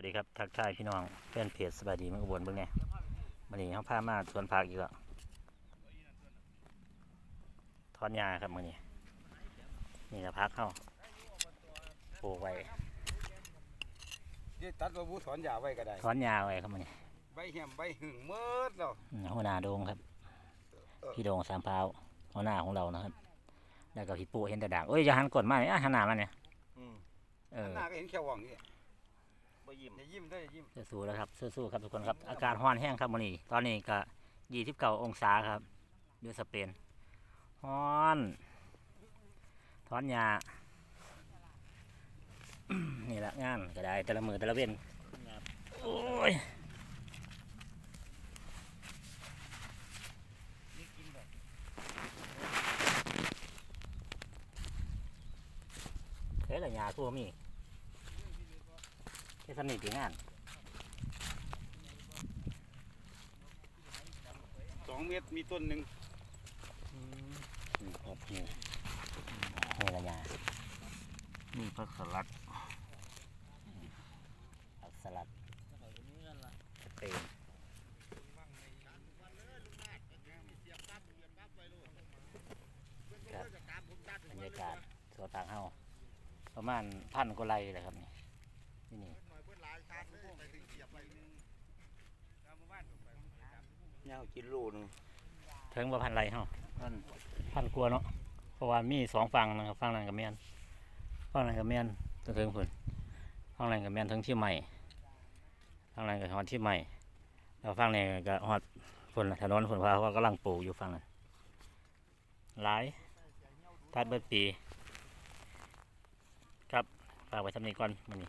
สวัสดีครับทักทายพี่น้องเพื่อนเพจสบายดีเมื่ออุบลเบิ่งไงมันนี้เขาพามาสวนผักอีกแล้วทอนยาครับมือนี้นี่ละพักเข้าปลูกไว้เดี๋ยวตัดตัวบูถอนยาไว้ก็ได้ทอนยาไว้ครับมือนี้ใบเหี่ยมใบหึ่งเมิดแล้วอืมหัวหน้าโดงครับ พี่โดงสามพร้าวหัวหน้าของเรานะครับ แล้วก็พี่ปูเห็นแต่ดากเอ้ยอย่าหันกดมาเนี่ยอะหันหน้ามาเนี่ยเออหน้าก็เห็นแค่ว่องนี่ บ่ยิ้มอย่ายิ้มด้วยอย่ายิ้มสู้ๆแล้วครับสู้ๆครับทุกคนครับ อากาศร้อนแห้งครับวันนี้ ตอนนี้ก็ยี่สิบเก้าองศาครับอยู่สเปนร้อนถอนหญ้านี่ละงานก็ได้แต่ละมือแต่ละเว้นโอ้ยเฮ้ยละหญ้าทั่วมี แค่สนิทถึงงานสองเมตรมีต้นหนึ่งนี่ครับนี่นี่ละยานี่ผักสลัดผักสลัดสเปนครับบรรยากาศสวนทางเฮาประมาณพันกว่าไร่เลยครับนี่นี่นี่ ยาวกิโลหนึงถึงว่าพันไร่เฮานั่นพันกว่าเนาะเพราะว่ามีสองฝั่งนะครับฝั่งนั้นกับเมียนฝั่งนั้นกับเมียนถึงถึงพุ่นฝั่งนั้นกับเมียนถึงที่ใหม่ฝั่งนั้นกับฮอดที่ใหม่แล้วฝั่งนี้ก็ฮอดพุ่นล่ะถนนพุ่นเพราะว่ากำลังปลูกอยู่ฝั่งนั้นหลายตัดเบิดปีครับฝากไว้ทำนี้ก่อนมันนี้